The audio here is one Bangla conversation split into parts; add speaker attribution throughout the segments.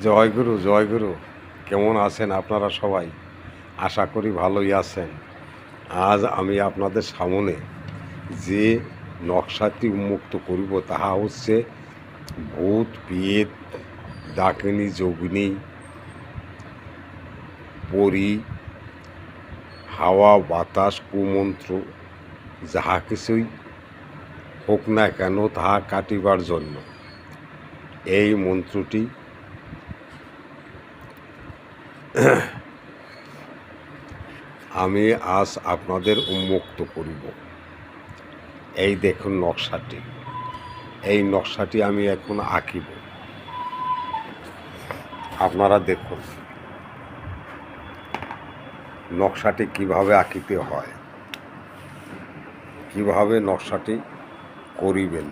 Speaker 1: জয় গুরু জয় গুরু। কেমন আছেন আপনারা সবাই? আশা করি ভালোই আছেন। আজ আমি আপনাদের সামনে যে নকশাটি উন্মুক্ত করিব, তাহা হচ্ছে ভূত পেত ডাকিনী যোগিনী, পরি, হাওয়া, বাতাস, কুমন্ত্র, যাহা কিছুই হোক না কেন, তাহা কাটিবার জন্য। এই মন্ত্রটি আমি আজ আপনাদের উন্মুক্ত করিব। এই দেখুন নকশাটি। এই নকশাটি আমি এখন আঁকিব। আপনারা দেখুন। নকশাটি কীভাবে আঁকিতে হয়, কীভাবে নকশাটি করিবেন।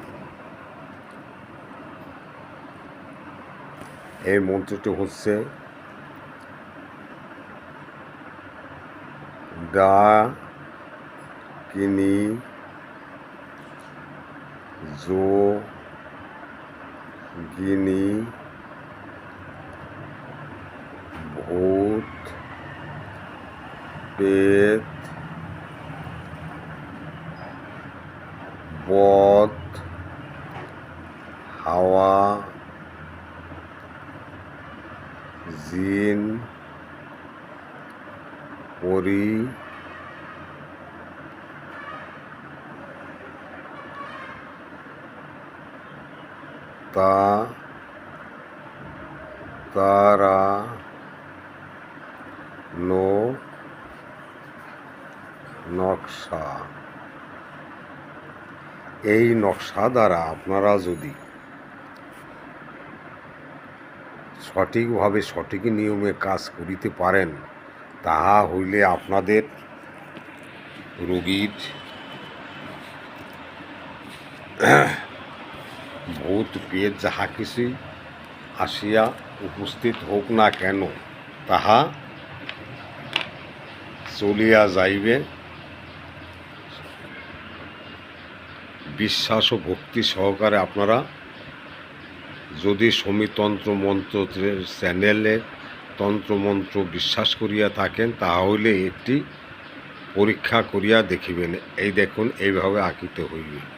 Speaker 1: এই মন্ত্রটি হচ্ছে ডা কিনি জো গিনি ভূত পেত বদ হাওয়া জিন পরি তা, তারা নো নকশা। এই নকশা দ্বারা আপনারা যদি সঠিকভাবে সঠিক নিয়মে কাজ করিতে পারেন, তাহা হইলে আপনাদের রোগীর ভূত পেট যাহা কিছুই আসিয়া উপস্থিত হোক না কেন, তাহা চলিয়া যাইবে। বিশ্বাস ও ভক্তি সহকারে আপনারা যদি সমিতন্ত্র মন্ত্রের চ্যানেলে তন্ত্রমন্ত্র বিশ্বাস করিয়া থাকেন, তাহলে একটি পরীক্ষা করিয়া দেখিবেন। এই দেখুন, এইভাবে আঁকিতে হইবে।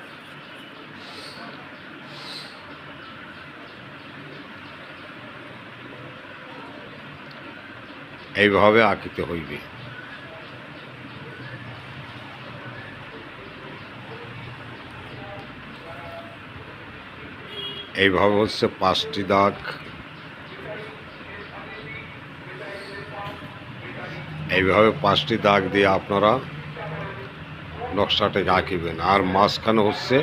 Speaker 1: এইভাবে আঁকিতে হইবে। এইভাবে হচ্ছে পাঁচটি দাগ। এইভাবে পাঁচটি দাগ দিয়ে আপনারা নকশাটাকে আঁকিবেন। আর মাঝখানে হচ্ছে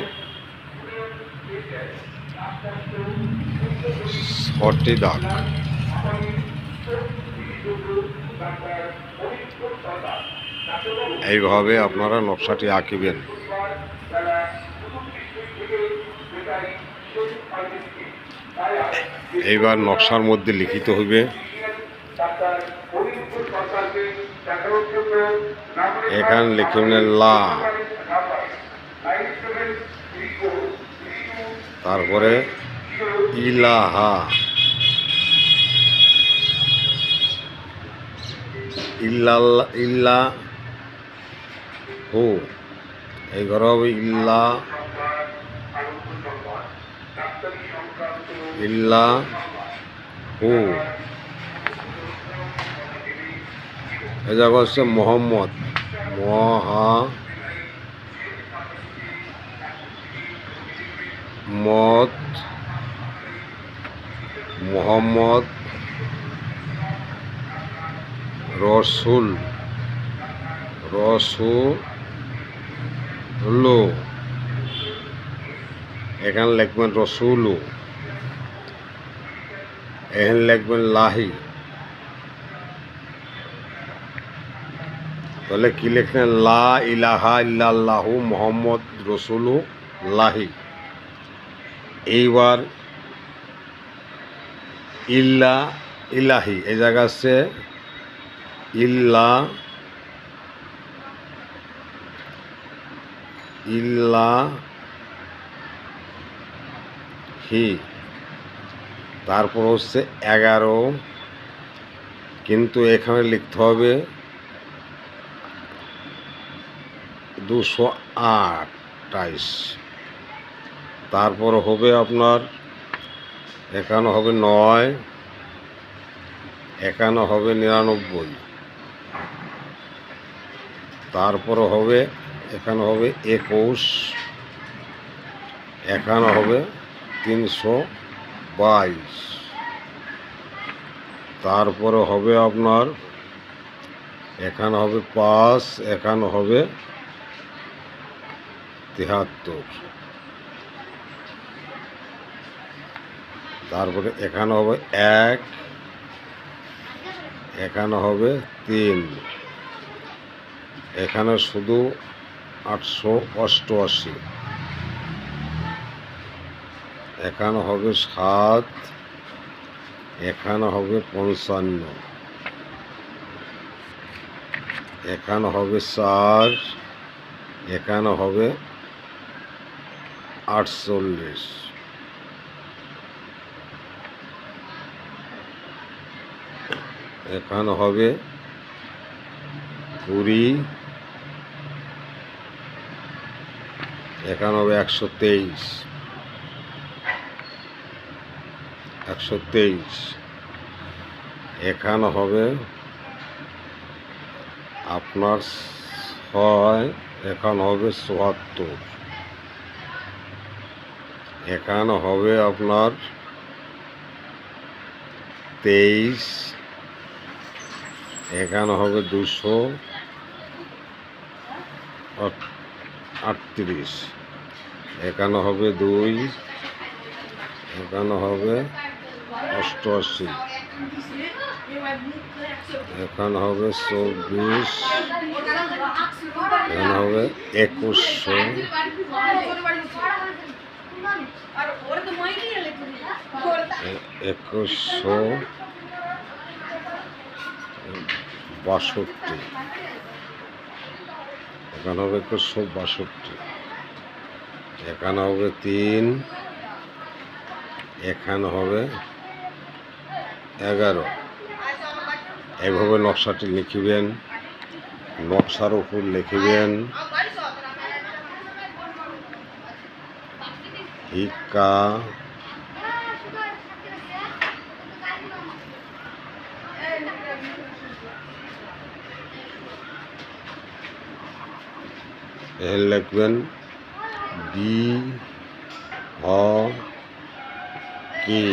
Speaker 1: ছটি দাগ। এইভাবে আপনারা নকশাটি আঁকিবেন। এইবার নকশার মধ্যে লিখিত হইবে এখানে লিখবেন লা। তারপরে ইলাহা। ইল্লাল্লা, ইল্লা, হু, এই ঘর হবে ইল্লা ইল্লা, হু। এই জায়গা হচ্ছে মোহাম্মদ, মহা, মদ, মোহাম্মদ রসুল রসুল। এখানে লিখবেন রসুলু। এখানে লিখবেন লাহি। তাহলে কি লিখলেন লা ইলাহা ইল্লাল্লাহু মোহাম্মদ রসুলু লাহি। এইবার ইল্লা ইলাহি, এই জায়গা আছে ইল্লা ইল্লা হি। তারপর হচ্ছে এগারো। কিন্তু এখানে লিখতে হবে দুশো আটাইশ তারপর হবে আপনার, এখানে হবে নয়, এখানে হবে নিরানব্বই। তারপর হবে, এখানে হবে একুশ, এখানে হবে তিনশো বাইশ। তারপরে হবে আপনার, এখানে হবে পাঁচ, এখানে হবে তেহাত্তর। তারপরে এখানে হবে এক, এখানে হবে তিন। এখানে শুধু আটশো অষ্টআশি। এখানে হবে সাত, এখানে হবে পঞ্চান্ন। এখানে হবে চার, এখানে হবে আটচল্লিশ। এখানে হবে কুড়ি এখানে হবে একশো তেইশ। একশো তেইশ। এখানে হবে আপনার ছয়, এখানে হবে চুয়াত্তর। এখানে হবে আপনার তেইশ। এখানে হবে দুশো। আটত্রিশ। এখানে হবে দুই এখানে হবে অষ্টআশি। এখানে হবে চব্বিশ এখানে হবে একুশশো। একুশশো বাষট্টি। এখানে হবে একুশশো বাষট্টি। এখানে হবে তিন এখানে হবে এগারো। এইভাবে নকশাটি লিখিবেন, নকশার উপর লিখিবেন। ইকা এর লিখবেন বি হ কি।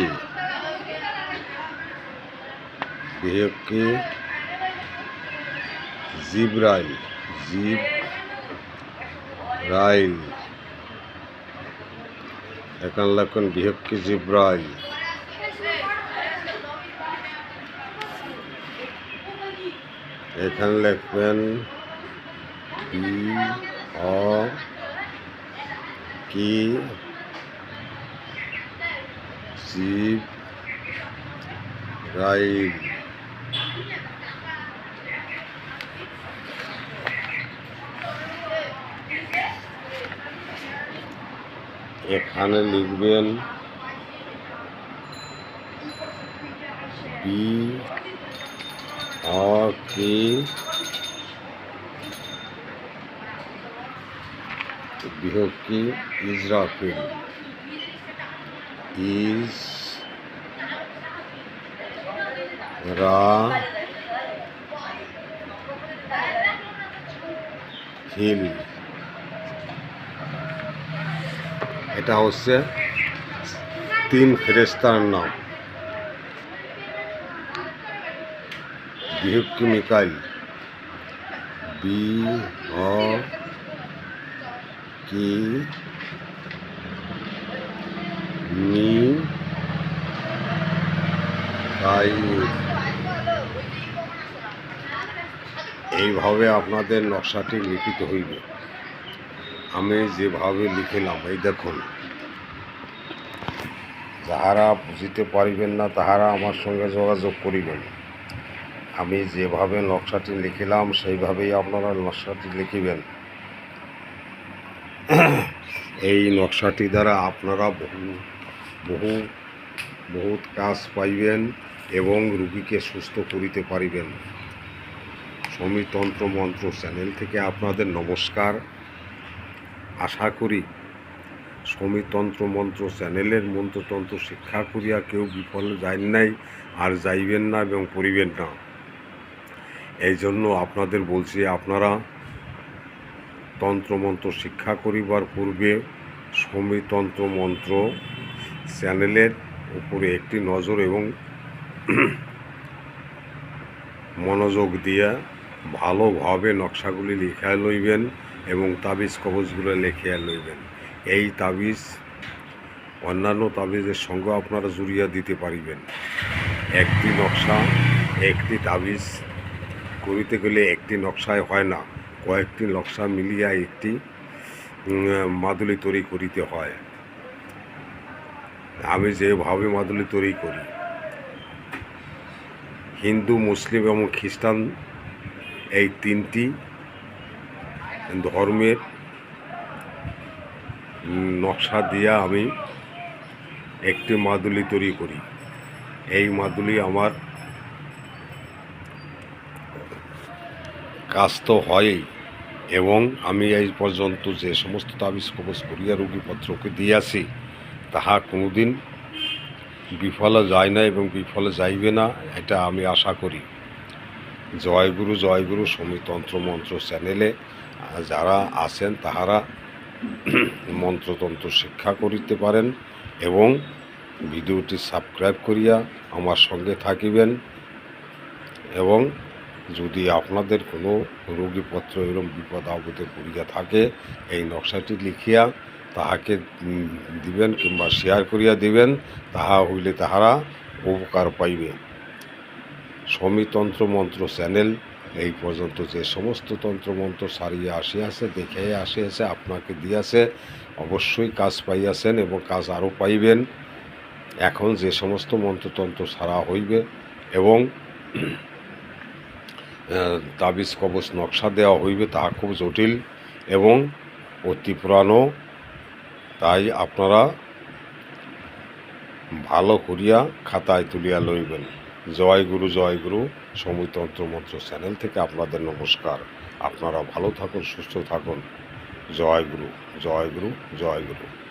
Speaker 1: বিহেভ কি জিব্রাইল। জিব রাইল এখানে লিখবেন বিহেভ কি জিব্রাইল। এখানে লিখবেন বি অ কি জীব রাইল এখানে লিখবেন বি অ কি বিহকি ইসরাফিল ইজ রা হিল। এটা হচ্ছে তিন ফেরেস্তার নাম। বিহকি মিকাইল। বি কি? কাইল এইভাবে আপনাদের নকশাটি লিখিত হইবে। আমি যেভাবে লিখিলাম, এই দেখুন। যাহারা বুঝিতে পারিবেন না, তাহারা আমার সঙ্গে যোগাযোগ করিবেন। আমি যেভাবে নকশাটি লিখিলাম, সেইভাবেই আপনারা নকশাটি লিখিবেন। এই নকশাটি দ্বারা আপনারা বহু বহু, বহুত কাজ পাইবেন এবং রুগীকে সুস্থ করিতে পারিবেন। সমীতন্ত্র মন্ত্র চ্যানেল থেকে আপনাদের নমস্কার। আশা করি সমীতন্ত্র মন্ত্র চ্যানেলের মন্ত্রতন্ত্র শিক্ষা করিয়া কেউ বিফল যায় নাই আর যাইবেন না এবং পড়িবেন না। এই জন্য আপনাদের বলছি আপনারা তন্ত্রমন্ত্র শিক্ষা করিবার পূর্বে সমীতন্ত্র মন্ত্র চ্যানেলের উপরে একটি নজর এবং মনোযোগ দিয়া ভালোভাবে নকশাগুলি লিখিয়া লইবেন এবং তাবিজ কবজগুলো লিখিয়া লইবেন। এই তাবিজ, অন্যান্য তাবিজের সঙ্গে আপনারা জুড়িয়া দিতে পারিবেন। একটি নকশা, একটি তাবিজ করিতে গেলে একটি নকশায় হয় না। কয়েকটি নকশা মিলিয়া একটি মাদুলি তৈরি করিতে হয়। আমি যেভাবে মাদুলি তৈরি করি, হিন্দু, মুসলিম এবং খ্রিস্টান, এই তিনটি ধর্মের নকশা দিয়া আমি একটি মাদুলি তৈরি করি। এই মাদুলি আমার কাজ তো হয়ই। এবং আমি এই পর্যন্ত যে সমস্ত তাবিজ কবজ করিয়া রোগীপত্রকে দিয়াছি, তাহা কোনোদিন বিফলে যায় না এবং বিফলে যাইবে না, এটা আমি আশা করি। জয়গুরু জয়গুরু সমীতন্ত্র মন্ত্র চ্যানেলে যারা আছেন, তাহারা মন্ত্রতন্ত্র শিক্ষা করিতে পারেন এবং ভিডিওটি সাবস্ক্রাইব করিয়া আমার সঙ্গে থাকিবেন এবং যদি আপনাদের কোনো রোগীপত্র এরকম বিপদ আপদে পড়িয়া থাকে, এই নকশাটি লিখিয়া তাহাকে দিবেন কিংবা শেয়ার করিয়া দিবেন, তাহা হইলে তাহারা উপকার পাইবে। সমীতন্ত্র মন্ত্র চ্যানেল, এই পর্যন্ত যে সমস্ত তন্ত্রমন্ত্র সারিয়ে আসিয়াছে দেখে আসিয়াছে, আপনাকে দিয়াছে, অবশ্যই কাজ পাইয়াছেন এবং কাজ আরও পাইবেন। এখন যে সমস্ত মন্ত্রতন্ত্র সারা হইবে এবং তাবিজ, কবচ, নকশা দেওয়া হইবে, তাহা খুব জটিল এবং অতি পুরানো। তাই আপনারা ভালো করিয়া খাতায় তুলিয়া লইবেন। জয় গুরু জয় গুরু সমীতন্ত্র মন্ত্র চ্যানেল থেকে আপনাদের নমস্কার। আপনারা ভালো থাকুন, সুস্থ থাকুন। জয় গুরু জয় গুরু জয় গুরু।